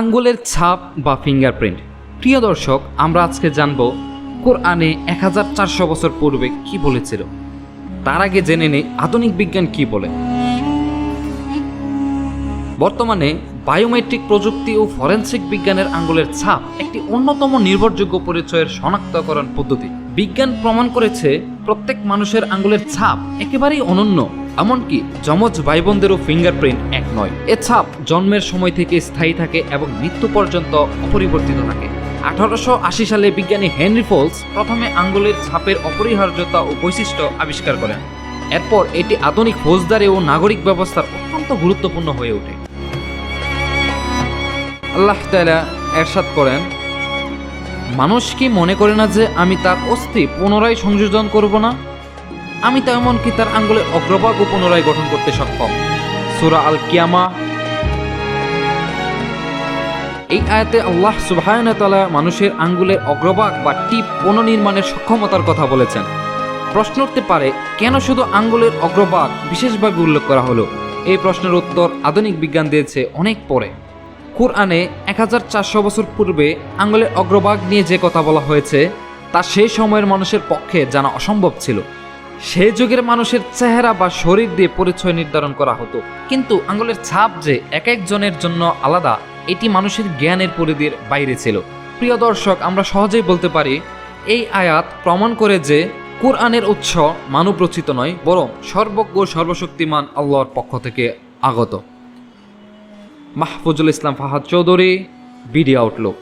আঙ্গুলের ছাপ বা ফিঙ্গারপ্রিন্ট। প্রিয় দর্শক, আমরা আজকে জানব কোরআনে এক হাজার চারশো বছর পূর্বে কি বলেছিল। তার আগে জেনে নেই আধুনিক বিজ্ঞান কি বলে। বর্তমানে বায়োমেট্রিক প্রযুক্তি ও ফরেন্সিক বিজ্ঞানের আঙ্গুলের ছাপ একটি অন্যতম নির্ভরযোগ্য পরিচয়ের শনাক্তকরণ পদ্ধতি। বিজ্ঞান প্রমাণ করেছে প্রত্যেক মানুষের আঙ্গুলের ছাপ একেবারেই অনন্য। এমনকি যমজ ভাই ভাইবোনদেরও ফিঙ্গারপ্রিন্ট এক নয়। এ ছাপ জন্মের সময় থেকে স্থায়ী থাকে এবং মৃত্যু পর্যন্ত অপরিবর্তিত থাকে। আঠারোশো আশি সালে বিজ্ঞানী হেনরি ফোলস প্রথমে আঙ্গুলের ছাপের অপরিহার্যতা ও বৈশিষ্ট্য আবিষ্কার করেন। এরপর এটি আধুনিক ফৌজদারি ও নাগরিক ব্যবস্থার অত্যন্ত গুরুত্বপূর্ণ হয়ে ওঠে। আল্লাহ তাআলা এরশাদ করেন, মানুষ কি মনে করে না যে আমি তার অস্থি পুনরায় সংযোজন করব না? আমি তো এমনকি তার আঙ্গুলের অগ্রভাগও পুনরায় গঠন করতে সক্ষম। সুরা আল কিয়ামা এই আয়াতে আল্লাহ সুবহানাহু মানুষের আঙ্গুলের অগ্রভাগ বা টিপ পুনর্নির্মাণের সক্ষমতার কথা বলেছেন। প্রশ্ন উঠতে পারে, কেন শুধু আঙ্গুলের অগ্রভাগ বিশেষভাবে উল্লেখ করা হলো? এই প্রশ্নের উত্তর আধুনিক বিজ্ঞান দিয়েছে অনেক পরে। কোরআনে এক হাজার চারশো বছর পূর্বে আঙ্গুলের অগ্রভাগ নিয়ে যে কথা বলা হয়েছে, তা সেই সময়ের মানুষের পক্ষে জানা অসম্ভব ছিল। সেই যুগের মানুষের চেহারা বা শরীর দিয়ে পরিচয় নির্ধারণ করা হতো। কিন্তু আঙ্গুলের ছাপ যে এক একজনের জন্য আলাদা, এটি মানুষের জ্ঞানের পরিধির বাইরে ছিল। প্রিয় দর্শক, আমরা সহজেই বলতে পারি, এই আয়াত প্রমাণ করে যে কোরআনের উৎস মানব রচিত নয়, বরং সর্বজ্ঞ সর্বশক্তিমান আল্লাহর পক্ষ থেকে আগত। Mahfuzul Islam Fahad Chowdhury, BD Outlook.